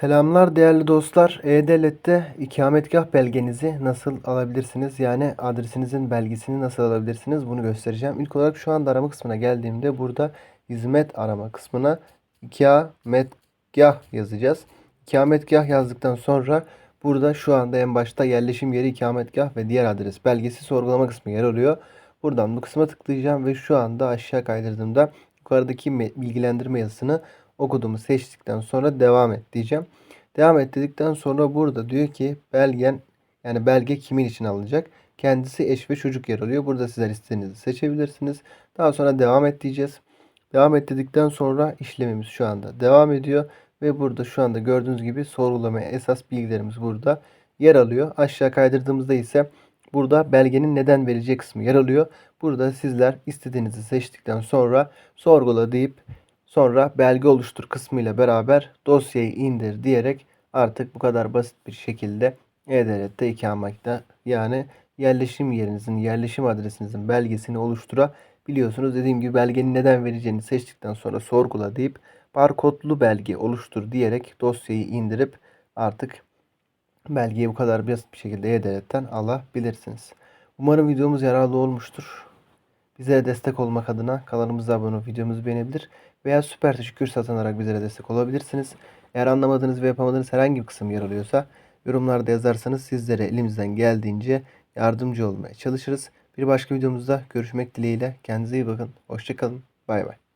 Selamlar değerli dostlar. E-Devlet'te ikametgah belgenizi nasıl alabilirsiniz? Yani adresinizin belgesini nasıl alabilirsiniz? Bunu göstereceğim. İlk olarak şu anda arama kısmına geldiğimde burada hizmet arama kısmına ikametgah yazacağız. İkametgah yazdıktan sonra burada şu anda en başta yerleşim yeri ikametgah ve diğer adres belgesi sorgulama kısmı yer alıyor. Buradan bu kısma tıklayacağım ve şu anda aşağı kaydırdığımda yukarıdaki me- bilgilendirme yazısını okuduğumu seçtikten sonra devam et diyeceğim. Devam et dedikten sonra burada diyor ki belgen yani belge kimin için alınacak? Kendisi eş ve çocuk yer alıyor. Burada sizler istediğinizi seçebilirsiniz. Daha sonra devam et diyeceğiz. Devam et dedikten sonra işlemimiz şu anda devam ediyor. Ve burada şu anda gördüğünüz gibi sorgulamaya esas bilgilerimiz burada yer alıyor. Aşağı kaydırdığımızda ise burada belgenin neden verileceği kısmı yer alıyor. Burada sizler istediğinizi seçtikten sonra sorgula deyip Sonra belge oluştur kısmıyla beraber dosyayı indir diyerek artık bu kadar basit bir şekilde E-Devlet'te ikamette yani yerleşim yerinizin, yerleşim adresinizin belgesini oluşturabiliyorsunuz. Dediğim gibi belgenin neden vereceğini seçtikten sonra sorgula deyip barkodlu belge oluştur diyerek dosyayı indirip artık belgeyi bu kadar basit bir şekilde E-Devlet'ten alabilirsiniz. Umarım videomuz yararlı olmuştur. Bizlere destek olmak adına kanalımıza abone olup videomuzu beğenebilir veya süper teşekkür satın alarak bizlere destek olabilirsiniz. Eğer anlamadığınız ve yapamadığınız herhangi bir kısım yer alıyorsa yorumlarda yazarsanız sizlere elimizden geldiğince yardımcı olmaya çalışırız. Bir başka videomuzda görüşmek dileğiyle. Kendinize iyi bakın. Hoşçakalın. Bay bay.